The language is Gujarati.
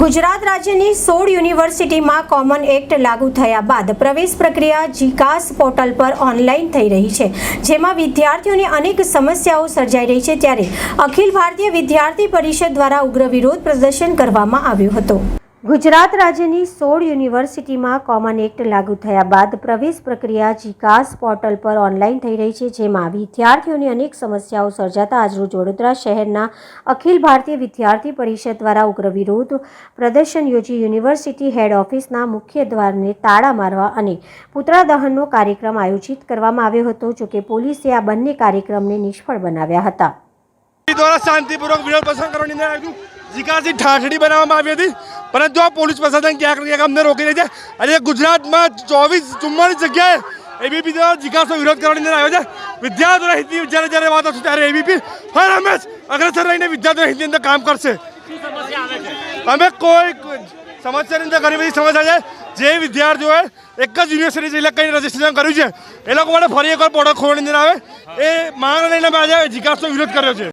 ગુજરાત રાજ્યની સોળ યુનિવર્સિટીમાં કોમન એક્ટ લાગુ થયા બાદ પ્રવેશ પ્રક્રિયા જીકાસ પોર્ટલ પર ઓનલાઈન થઈ રહી છે, જેમાં વિદ્યાર્થીઓને અનેક સમસ્યાઓ સર્જાઈ રહી છે ત્યારે અખિલ ભારતીય વિદ્યાર્થી પરિષદ દ્વારા ઉગ્ર વિરોધ પ્રદર્શન કરવામાં આવ્યું હતું. ગુજરાત રાજ્યની સોળ યુનિવર્સિટીમાં કોમન એક્ટ લાગુ થયા બાદ પ્રવેશ પ્રક્રિયા જીકાસ પોર્ટલ પર ઓનલાઈન થઈ રહી છે, જેમાં વિદ્યાર્થીઓની અનેક સમસ્યાઓ સર્જાતા આજરોજ વડોદરા શહેરના અખિલ ભારતીય વિદ્યાર્થી પરિષદ દ્વારા ઉગ્ર વિરોધ પ્રદર્શન યોજી યુનિવર્સિટી હેડ ઓફિસના મુખ્ય દ્વારને તાળા મારવા અને પુતળા દહનનો કાર્યક્રમ આયોજિત કરવામાં આવ્યો હતો જોકે પોલીસે આ બંને કાર્યક્રમને નિષ્ફળ બનાવ્યા હતા. શાંતિપૂર્વક વિરોધ પસંદ કરવાની જીકાસની ઠાઠડી બનાવવામાં આવી હતી. પરંતુ આ પોલીસ પ્રશાસન ક્યાંક ક્યાંક અમને રોકી રહી છે. અને ગુજરાતમાં ચોવીસ ચુમ્માલીસ જગ્યાએ એબીપી દ્વારા જીકાસનો વિરોધ કરવાની અંદર આવ્યો છે. વિદ્યાર્થીઓના હિતની જ્યારે જ્યારે વાત હશે ત્યારે એબીપી હર હંમેશ અગ્રસર રહીને વિદ્યાર્થીઓના હિતની અંદર કામ કરશે. અમે કોઈ સમસ્યાની અંદર ઘણી બધી સમસ્યા છે. જે વિદ્યાર્થીઓએ એક જ યુનિવર્સિટી એટલે કંઈ રજીસ્ટ્રેશન કર્યું છે એ લોકો માટે ફરી એકવાર પોર્ટલ ખોલવાની અંદર આવે. એ માંગ લઈને અમે આજે જીકાસનો વિરોધ કર્યો છે.